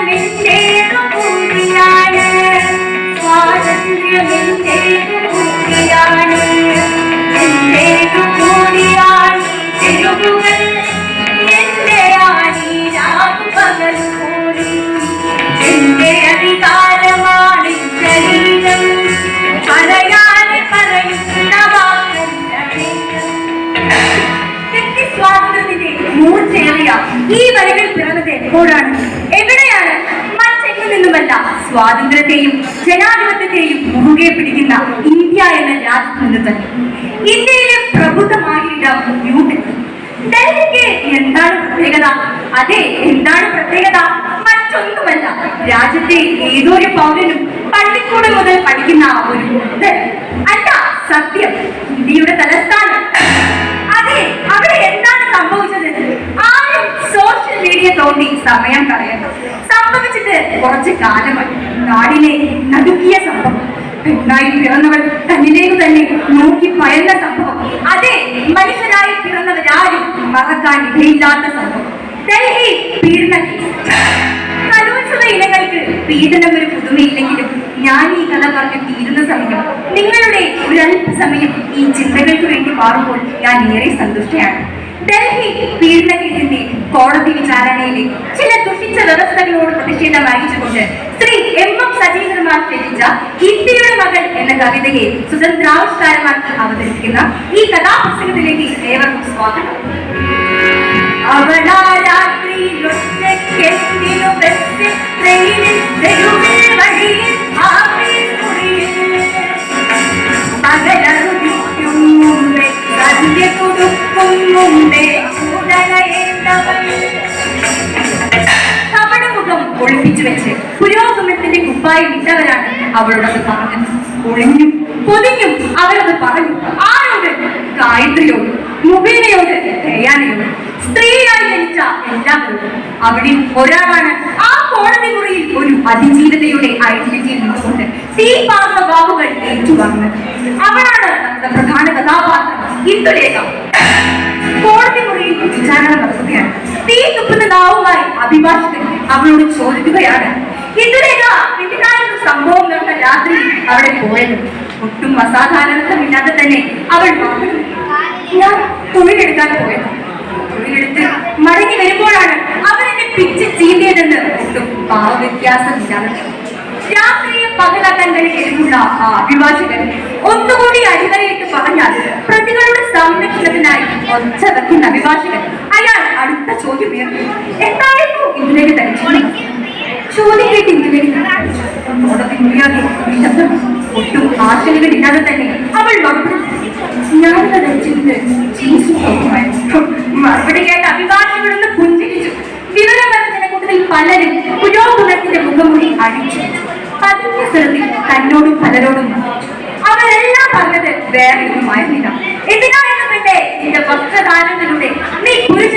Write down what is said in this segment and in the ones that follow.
സ്വാതന്ത്ര്യമെന്റേതു മൂർച്ചയേറിയ ഈ വരികൾ പിറന്നത് എപ്പോഴാണ്? എവിടെയാണ്? നിന്നുമല്ല. സ്വാതന്ത്ര്യത്തെയും ജനാധിപത്യത്തെയും മുറുകെ പിടിക്കുന്ന ഇന്ത്യ എന്ന രാജ്യത്ത് നിന്ന് തന്നെ ഇന്ത്യയിലെ പ്രബുദ്ധമായ ഇടം ന്യൂഡൽഹി ഡൽഹിക്ക് എന്താണ് പ്രത്യേകത? അതെ എന്താണ് പ്രത്യേകത? മറ്റൊന്നുമല്ല. രാജ്യത്തെ ഏതൊരു പൗരനും പള്ളിക്കൂടം മുതൽ പഠിക്കുന്ന ഒരു അല്ല സത്യം. ഇന്ത്യയുടെ തലസ്ഥാനം മീഡിയ സമയം കളയണ്ട സംഭവിച്ചിട്ട് കുറച്ച് കാലമായി നാടിനെ നടുക്കിയ സംഭവം. പെണ്ണായി പിറന്നവൾ തന്നിലേക്ക് തന്നെ നോക്കി പയന്ന സംഭവം. അതെ മനുഷ്യരായി പിറന്നവരാരും മറക്കാൻ ഇടയില്ലാത്ത സംഭവം. ഡൽഹി പീഡന കലോത്സവ ഇനങ്ങൾക്ക് പീഡനം ഒരു പുതുമയില്ലെങ്കിലും ഞാൻ ഈ കഥ പറഞ്ഞ് തീരുന്ന സമയം നിങ്ങളുടെ ഒരല്പ സമയം ഈ ചിന്തകൾക്ക് വേണ്ടി മാറുമ്പോൾ ഞാൻ ഏറെ സന്തുഷ്ടയാണ്. ഡൽഹി പീഡന കേസിന്റെ കോടതി വിചാരണയിലെ ചില ദുഷിച്ച വ്യവസ്ഥകളോട് പ്രതിഷേധം അറിയിച്ചുകൊണ്ട് ശ്രീ എം എം സജീന്ദ്രമാർ രചിച്ച ഇന്ത്യയുടെ മകൾ എന്ന കവിതയെ സ്വതന്ത്രാവിഷ്കാരമാക്കി അവതരിപ്പിക്കുന്ന ഈ കഥാപുസ്തകത്തിലേക്ക് ഏവർക്കും സ്വാഗതം. അവളാ രാത്രിയിലൊറ്റയ്ക്കെന്തിനു അവളോടത് പറഞ്ഞു ഒഴിഞ്ഞു പൊതിഞ്ഞും അവരത് പറഞ്ഞു. ആരോട്? ഗായത്രിയോട് മുബീനയോട് ദയാനയോട്. സ്ത്രീയായി ജനിച്ച എല്ലാവരും അവിടെ ഒരാളാണ്. ആ കോടതി മുറിയിൽ ഒരു അതിജീവിതയുടെ ഐഡന്റിറ്റി നിന്നുകൊണ്ട് തീ പാർന്ന വാക്കുകൾ ഏറ്റുവാങ്ങുന്നത്. അവളാണ് നമ്മുടെ പ്രധാന കഥാപാത്രം. ഇന്ദുലേഖ. കോടതി മുറിയിൽ വിചാരണ നടത്തുകയാണ്. തീ തുപ്പുന്ന നാവുമായി അഭിഭാഷകൻ അവളോട് ചോദിക്കുകയാണ്. ഇന്ദുലേഖ എന്തിനായിരുന്നു സംഭവം നടന്ന രാത്രി അവിടെ പോയത്. ഒട്ടും അസാധാരണത്വമില്ലാതെ തന്നെ അവൾ ഞാൻ തൊഴിലെടുക്കാൻ പോയത്. തൊഴിലെടുത്ത് മടങ്ങി വരുമ്പോഴാണ് അവരെന്നെ പിച്ച് ചീന്തിയതെന്ന് ഒട്ടും ഭാവവ്യത്യാസമില്ലാതെ. രാത്രിയെ പകലാക്കാൻ തന്നെ കഴിവുള്ള ആ അഭിഭാഷകൻ ഒന്നുകൂടി അടിവരയിട്ട് പറഞ്ഞാൽ പ്രതികളുടെ സംരക്ഷണത്തിനായി ഒച്ച വെക്കുന്ന അഭിഭാഷകൻ അയാൾ അടുത്ത ചോദ്യം ഉയർത്തി എന്തായിരുന്നു? ഇതിലേക്ക് തനിച്ചു ചോദ്യം കേട്ട് ഇതിലേക്ക് കോടതി മുറിയാതെ നിശബ്ദം ഒട്ടും ആശങ്കകളില്ലാതെ തന്നെ അവൾ മറുപടി ഞാനിത് ധരിച്ചിരുന്നത് ജീൻസും മറുപടി കേട്ട അഭിഭാഷകരൊന്ന് പുഞ്ചിരിച്ചു. വിവരം പറഞ്ഞ പലരും പുരോഗമനത്തിന്റെ മുഖമുടി അടിച്ചു. പതിഞ്ഞ സ്ഥലത്തിൽ തന്നോടും പലരോടും അവരെല്ലാം പറഞ്ഞത് വേറെ ഒന്നുമായിരുന്നില്ല എന്തിനായിരുന്നു പിന്നെ നിന്റെ വസ്ത്രദാനത്തിലൂടെ നീ പുരുഷനെ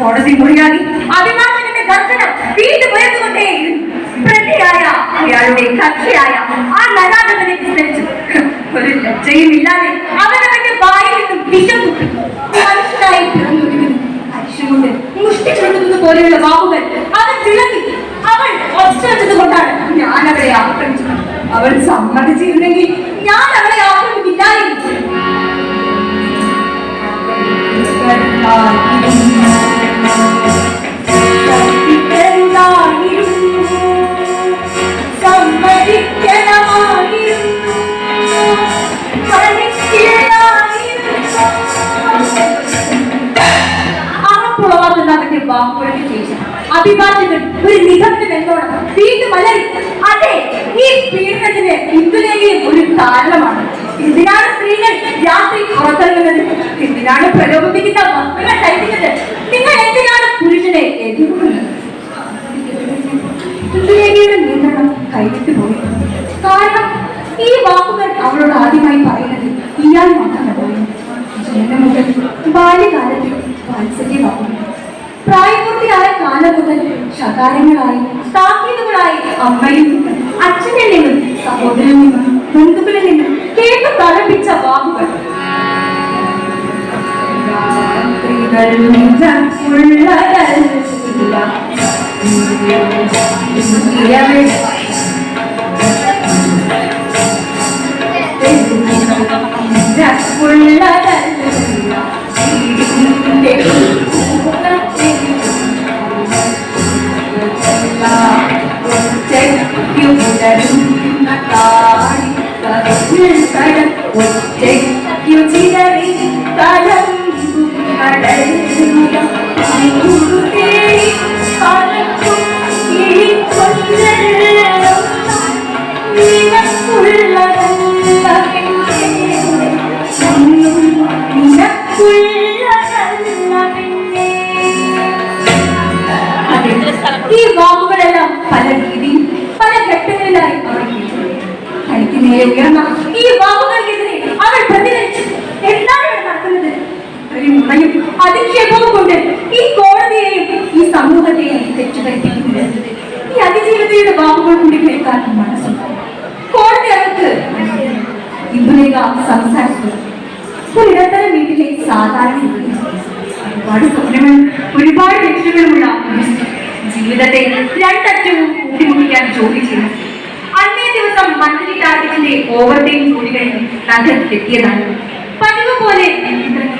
കോടതി മുറിയാതി അഭിഭാഷകന്റെ ദർശനം വീണ്ടും ഉയർന്നുകൊണ്ടേയിരുന്നു പ്രതിയായ അയാളുടെ കക്ഷിയായ ആ നരാധനെ വിസ്തരിച്ചു. ഒരു ലജ്ജയും ഇല്ലാതെ അവനവന്റെ വായിൽ നിന്നും വിഷം മനുഷ്യനായി പിറന്നൊരുങ്ങുന്നു മനുഷ്യകൊണ്ട് മുഷ്ടി ചുരുട്ടുന്നത് പോലെയുള്ള വാക്കുകൾ അവൻ തിളങ്ങി അവൾ ഒച്ച കൊണ്ടാണ് ഞാൻ അവളെ ആക്രമിച്ചത്. അവൾ സമ്മതിച്ചിരുന്നെങ്കിൽ ഞാൻ അവളെ ആക്രമിക്കില്ലായിരുന്നു. അഭിഭാഷകൻ ഒരു നിഗമനം എന്നോണം. വീണ്ടും അലറി അതെ ഈ പീഡനത്തിന് ഇന്ദുലേഖയും ഒരു കാരണമാണ്. എന്തിനാണ് സ്ത്രീകൾ രാത്രി പുറത്തിറങ്ങുന്നത്? എന്തിനാണ് പ്രലോഭിപ്പിക്കുന്ന വസ്തുക്കൾ കഴിക്കുന്നത്? നിങ്ങൾ എന്തിനാണ് പുരുഷനെ എതിർക്കുന്നത് ഇന്ദുലേഖയുടെ നിയന്ത്രണം കൈവിട്ടു പോയി. കാരണം ഈ വാക്കുകൾ അവളോട് ആദ്യമായി പറയുന്നത് ഇയാൾ മാത്രമല്ലായിരുന്നു ജനനം മുതൽ ബാല്യകാലത്തിൽ വാത്സല്യമാകുന്നു. പ്രായപൂർത്തിയായ കാലം മുതൽ ശകാരങ്ങളായി താക്കീതുകളായി അമ്മയിൽ നിന്നും അച്ഛനിൽ നിന്നും സഹോദരനിൽ നിന്നും ബന്ധുക്കളിൽ നിന്നും കേട്ടു തലപ്പിച്ച വാക്കുകൾ. രാത്രികൾ ഈ വാക്കുകളെല്ലാം പല രീതിയിൽ പല ഘട്ടങ്ങളിലായി അവർ നേരെ ഈ വാക്കുകൾക്കെതിരെ അവൾ പ്രതികരിച്ചു എന്താണ് ഇവിടെ നടക്കുന്നത് ഒരു മുറയും അധിക്ഷേപവും കൊണ്ട് ഈ കോടതിയെയും ഈ സമൂഹത്തെയും തെറ്റുധരിപ്പിക്കുന്നത് ഈ അതിജീവിതയുടെ വാക്കുകൾ മനസ്സിൽ അകത്ത് ഇന്ദുലേഖ സംസാരിച്ചു ഒരു ഇടത്തര വീട്ടിലെ സാധാരണ. ഒരുപാട് സ്വപ്നങ്ങൾ ഒരുപാട് ലക്ഷ്യങ്ങളുമുള്ള. ജീവിതത്തെ രണ്ടറ്റവും കൂട്ടിമുട്ടിക്കാൻ ജോലി ചെയ്തു അന്നേ ദിവസം മന്ത്രി ടാർഗറ്റിന്റെ ഓവർടൈം ജോലി കഴിഞ്ഞ് നഗരത്തിലെത്തിയതാണ് പതിവ് പോലെ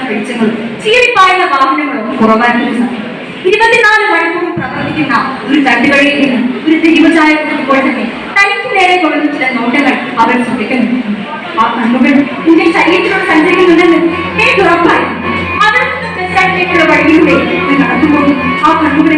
വെളിച്ചങ്ങളും ചീറിപ്പായുന്ന വാഹനങ്ങളും കുറവാനുള്ള സമയം ഇരുപത്തിനാല് മണിക്കൂർ പ്രവർത്തിക്കുന്ന ഒരു തട്ടുകളിൽ നിന്ന് ഒരു ജീവചായ ചായ തന്നെ തനിക്ക് നേരെ കൊള്ളുന്ന ചില നോട്ടങ്ങൾ അവർ ശ്രദ്ധിക്കുന്നു ആ കണ്ണുകൾ എന്റെ ശരീരത്തിലൂടെ സഞ്ചരിക്കുന്നുണ്ടെന്ന് എനിക്ക് ഉറപ്പായി. അവിടെ നിന്ന് സ്റ്റാൻഡിലേക്കുള്ള വഴിയിലൂടെ നടക്കുമ്പോൾ ആ കണ്ണുകൾ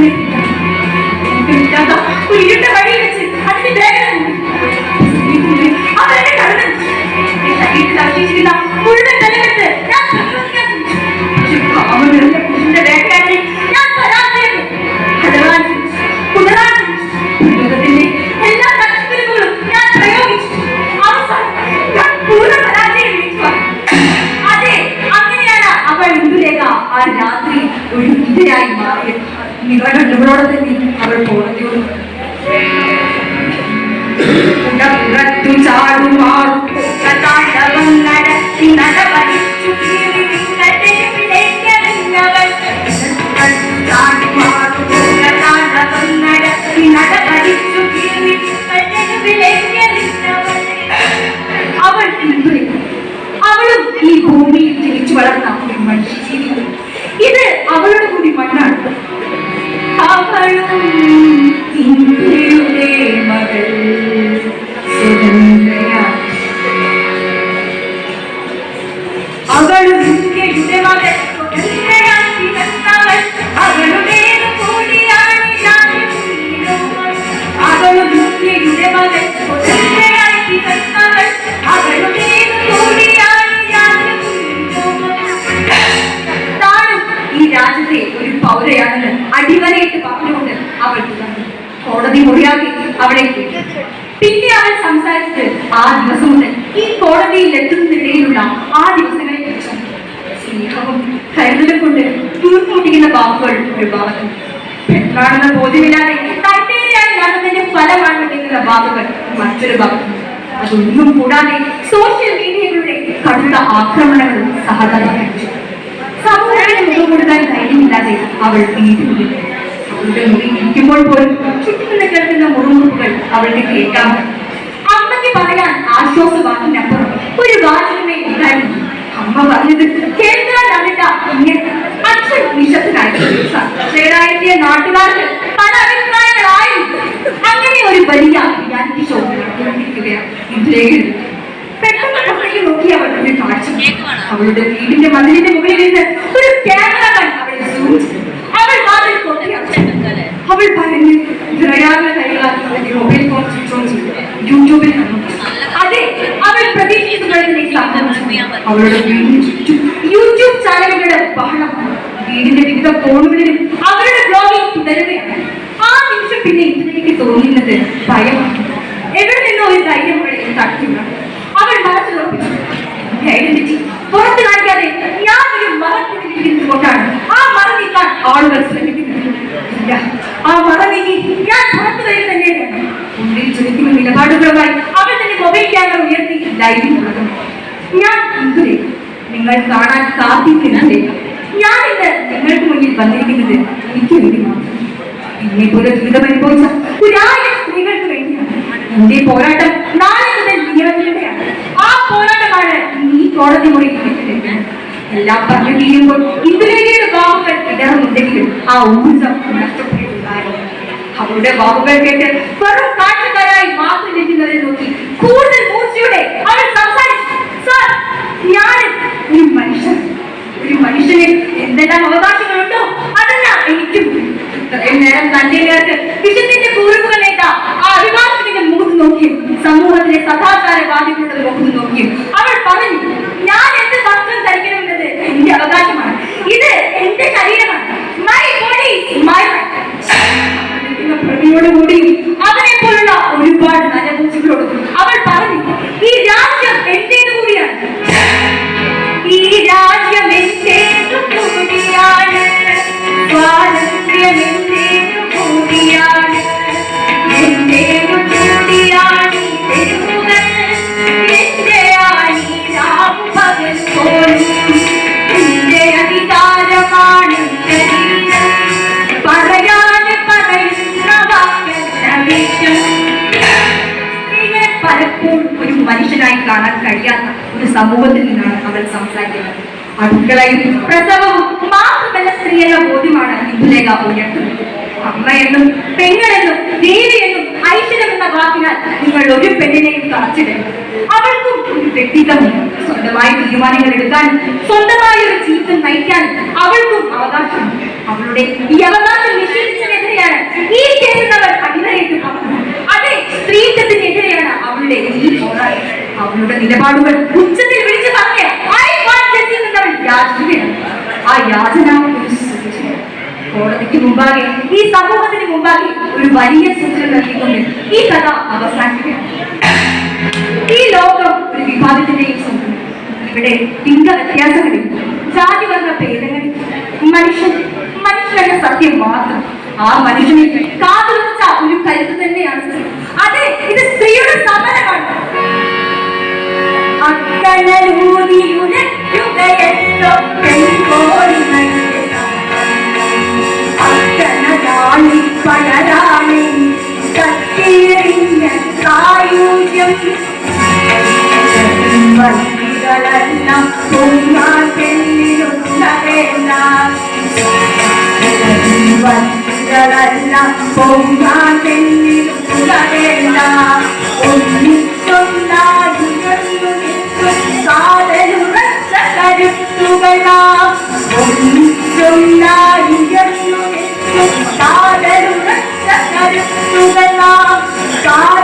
അവൾ ആ രാത്രി ഒരു ഇന്ദിരായി മാറി നിങ്ങളുടെ നിറകണ്ണുകളോടെ തന്നെ അവൾ തെരുവിലേക്കെറിഞ്ഞവൾ. അവൾ അവളും ഈ ഭൂമിയിൽ ജനിച്ചു വളർന്ന 今天的。കോടതി മുറിയാക്കി അവളെ കേട്ടു. പിന്നെ അവൻ സംസാരിച്ചത് ആ ദിവസം മുതൽ ഈ കോടതിയിൽ എത്തുന്നതിനിടയിലുള്ള ആ ദിവസങ്ങളെ കുറിച്ചാണ് സ്നേഹവും കരുതലും കൊണ്ട് തീർപ്പുമുട്ടിക്കുന്ന വാക്കുകൾ ഒരു ഭാഗത്ത്. പെണ്ണാണെന്ന ബോധ്യമില്ലാതെ തട്ടേരെയായി നടന്നതിന്റെ ഫലമാണ് കിട്ടുന്ന വാക്കുകൾ മറ്റൊരു ഭാഗത്ത്. അതൊന്നും കൂടാതെ സോഷ്യൽ മീഡിയകളുടെ കടുത്ത ആക്രമണങ്ങളും കഴിച്ചു സമൂഹത്തിന് മുഖം കൊടുക്കാൻ ധൈര്യമില്ലാതെ അവൾ വീട്ടിനുള്ളിൽ അവളുടെ മുറി ഇരിക്കുമ്പോൾ പോലും ചുറ്റുമുള്ള കേൾക്കുന്ന മുറിമുറുപ്പുകൾ അവളുടെ കേൾക്കാം അമ്മയ്ക്ക് പറയാൻ ആശ്വാസവാക്കിനപ്പുറം ഒരു വാചകമേ ഉണ്ടായിരുന്നു അമ്മ പറഞ്ഞത് കേൾക്കാനാവില്ല ഇങ്ങനെ അച്ഛൻ നിശബ്ദനായി സത്യനായെത്തിയ നാട്ടുകാർക്ക് പല അഭിപ്രായങ്ങളായിരുന്നു അങ്ങനെ ഒരു വലിയ റിയാലിറ്റി ഷോ ഇതിലേക്ക് പെട്ടെന്ന് പുറത്തേക്ക് നോക്കി ഒരു കാഴ്ച അവളുടെ വീടിന്റെ മതിലിന്റെ മുകളിൽ നിന്ന് ഒരു ക്യാമറ അവൾ ചെയ്തു. അവൾ വാതിൽ കൊട്ടി അടച്ചു. അവൾ പറഞ്ഞു ദ്രയാർന്ന കൈകളാൽ അവന്റെ മൊബൈൽ ഫോൺ സ്വിച്ച് ഓൺ ചെയ്ത് യൂട്യൂബിൽ അതെ അവൾ സംഭവം അവളുടെ യൂട്യൂബ് ചാനലുകളുടെ ബഹളം വീടിന്റെ വിവിധ കോണുകളിലും അവരുടെ ബ്ലോഗിംഗ് തുടരുകയാണ് ആ നിമിഷം പിന്നെ ഇതിലേക്ക് തോന്നുന്നത് ഭയമാണ് എവിടെ നിന്നോ ഒരു ധൈര്യം തട്ടില്ല അവൾ മനസ്സിൽ ഉറപ്പിച്ചു ഐഡന്റിറ്റി പുറത്ത് കാണിക്കാതെ ഞാൻ ഒരു മറക്കുള്ളിലിരിക്കുന്നത് കൊണ്ടാണ് ആ മറ നീക്കാൻ ആളുകൾ ശ്രമിക്കുന്നത് ഇല്ല നീങ്ങി ഞാൻ പുറത്തു വരിക തന്നെ വേണം ഉള്ളിൽ ചുരുക്കുന്ന നിലപാടുകളുമായി അവൾ തന്നെ മൊബൈൽ ക്യാമറ ഉയർത്തി ലൈവിൽ തുടങ്ങും ഞാൻ ഇതുവരെ നിങ്ങൾ കാണാൻ സാധിക്കുന്നില്ല? ഞാൻ ഇന്ന് നിങ്ങൾക്ക് മുന്നിൽ വന്നിരിക്കുന്നത് എനിക്ക് വേണ്ടി മാത്രം. എന്നെ പോലെ ദുരിതം അനുഭവിച്ച ഒരായിരം സ്ത്രീകൾക്ക് വേണ്ടിയാണ്. എന്റെ പോരാട്ടം നാളെ മുതൽ നിയമത്തിലൂടെയാണ് ആ പോരാട്ടമാണ് ഈ കോടതി മുറി എല്ലാം പറഞ്ഞു തീരുമ്പോൾ ഇന്ദുലേഖയുടെ ഭാവങ്ങൾ ഇടറുന്നുണ്ടെങ്കിലും ആ ഊർജം നഷ്ടപ്പെട്ടിട്ടുണ്ടായിരുന്നു അവളുടെ വാക്കുകൾ കേട്ട് വെറും കാഴ്ചക്കാരായി മാത്രം ഇരിക്കുന്നവരെ നോക്കി. കൂടുതൽ മൂർച്ചയുടെ അവൾ സംസാരിച്ചു. ഞാൻ ഒരു മനുഷ്യൻ ഒരു മനുഷ്യന് എന്തെല്ലാം അവകാശങ്ങളുണ്ടോ അതെല്ലാം എനിക്കും. ഇത്രയും നേരം തന്റെ നേർക്ക് ആ അഭിഭാഷകന്റെ മുഖത്ത് നോക്കിയും സമൂഹത്തിലെ സദാചാരവാദികളുടെ മുഖത്ത് നോക്കിയും അടുക്കളയും പ്രസവവും മാത്രമല്ല സ്ത്രീയെന്ന ബോധ്യമാണ് ഇന്ദുലേഖ ഉയർത്തുന്നത്. അമ്മയെന്നും പെങ്ങളെന്നും ദേവിയെന്നും ഐശ്വര്യം എന്ന വാക്കിനാൽ നിങ്ങൾ ഒരു പെണ്ണിനെയും തളച്ചിടരുത് അവൾക്കും ഒരു വ്യക്തിത്വമുണ്ട് സ്വന്തമായി തീരുമാനങ്ങൾ എടുക്കാനും സ്വന്തമായി ഒരു ജീവിതം നയിക്കാനും അവൾക്കും അവകാശമുണ്ട് അവളുടെ ഈ അവകാശം നിഷേധിച്ചതിനെതിരെയാണ് ഈ അവൾ അടിവരയിട്ട് പറഞ്ഞത് അതെ സ്ത്രീത്വത്തിനെതിരെയാണ് അവളുടെ ഈ പോരാട്ടം. അവളുടെ നിലപാടുകൾ ഉച്ചത്തിൽ വിളിച്ചു പറഞ്ഞ് യാചന ഒരു സൂചന കോടതിക്ക് മുമ്പാകെ ഈ സമൂഹത്തിന് മുമ്പാകെ ഒരു വലിയ സൂചന നൽകിക്കൊണ്ട് ഈ കഥ അവസാനിക്കുകയാണ് ഈ ലോകം ഒരു വിഭാഗത്തിന്റെയും സ്വന്തം ഇവിടെ ലിംഗ വ്യത്യാസങ്ങളിൽ ജാതി വർണ ഭേദങ്ങളിൽ മനുഷ്യൻ മനുഷ്യന്റെ സത്യം മാത്രം. ആ മനുഷ്യനെ കാതുറച്ച ഒരു കരുത്ത് തന്നെയാണ് അതെ ഇത് സ്ത്രീയുടെ സമരമാണ്. അക്കനൂരിയുലയുകയല്ലോ ആയുധ്യം വന്ദികളെല്ലാം ഒന്നാൾ പെണ്ണിലുണ്ടവേണ്ട വന്ദികളെല്ലാം ഒന്നാൾ പെണ്ണിലുണ്ടവേണ്ട ഒന്നിച്ചൊന്നായിരുന്നു കാതലുറച്ച കരുത്തുകളാം ഒന്നിച്ചൊന്നായിരുന്നു കാതലുറച്ച കരുത്തുകളാം കാത